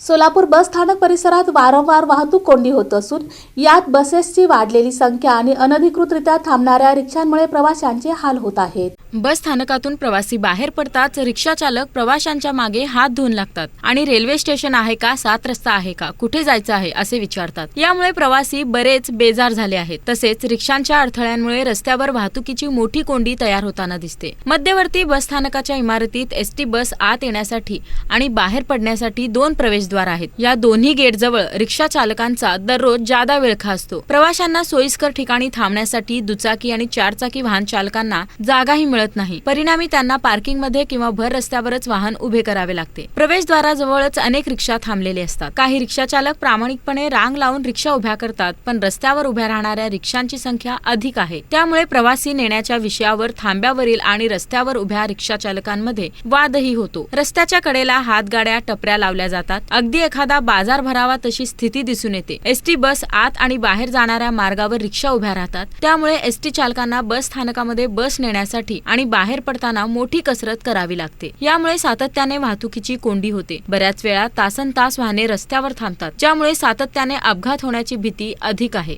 सोलापूर बस स्थानक परिसरात वारंवार वाहतूक कोंडी होत असून यात बसेसची वाढलेली संख्या आणि अनधिकृतरित्या थांबणाऱ्या रिक्षांमुळे प्रवाशांचे हाल होत आहेत. बस स्थानकातून प्रवासी बाहेर पडताच रिक्षा चालक प्रवाशांच्या मागे हात धुवून लागतात. आणि रेल्वे स्टेशन आहे का सात रस्ता आहे का कुठे जायचं आहे असे विचारतात. यामुळे प्रवासी बरेच बेजार झाले आहेत. तसेच रिक्षांच्या अडथळ्यांमुळे रस्त्यावर वाहतुकीची मोठी कोंडी तयार होताना दिसते. मध्यवर्ती बस स्थानकाच्या इमारतीत एसटी बस आत येण्यासाठी आणि बाहेर पडण्यासाठी दोन प्रवेश प्रवेशद्वार आहेत. या दोन्ही गेट जवळ रिक्षा चालकांचा दररोज जादा वेळखा असतो. प्रवाशांना सोयीस्कर ठिकाणी थांबण्यासाठी दुचाकी आणि चारचाकी वाहन चालकांना जागाही मिळत नाही. परिणामी त्यांना पार्किंगमध्ये किंवा भर रस्त्यावरच वाहन उभे करावे लागते. प्रवेशद्वाराजवळच अनेक रिक्षा थांबलेले असतात. काही रिक्षा चालक प्रामाणिकपणे रांग लावून रिक्षा उभ्या करतात पण रस्त्यावर उभ्या राहणाऱ्या रिक्षांची संख्या अधिक आहे. त्यामुळे प्रवासी नेण्याच्या विषयावर थांब्यावरील आणि रस्त्यावर उभ्या रिक्षा चालकांमध्ये वादही होतो. रस्त्याच्या कडेला हातगाड्या टपऱ्या लावल्या जातात. अगदी एखादा बाजार भरावा तशी स्थिती दिसून येते. एसटी बस आत आणि बाहेर जाणाऱ्या मार्गावर रिक्षा उभ्या राहतात. त्यामुळे एसटी चालकांना बस स्थानकामध्ये बस नेण्यासाठी आणि बाहेर पडताना मोठी कसरत करावी लागते. यामुळे सातत्याने वाहतुकीची कोंडी होते. बऱ्याच वेळा तासन तास वाहने रस्त्यावर थांबतात ज्यामुळे सातत्याने अपघात होण्याची भीती अधिक आहे.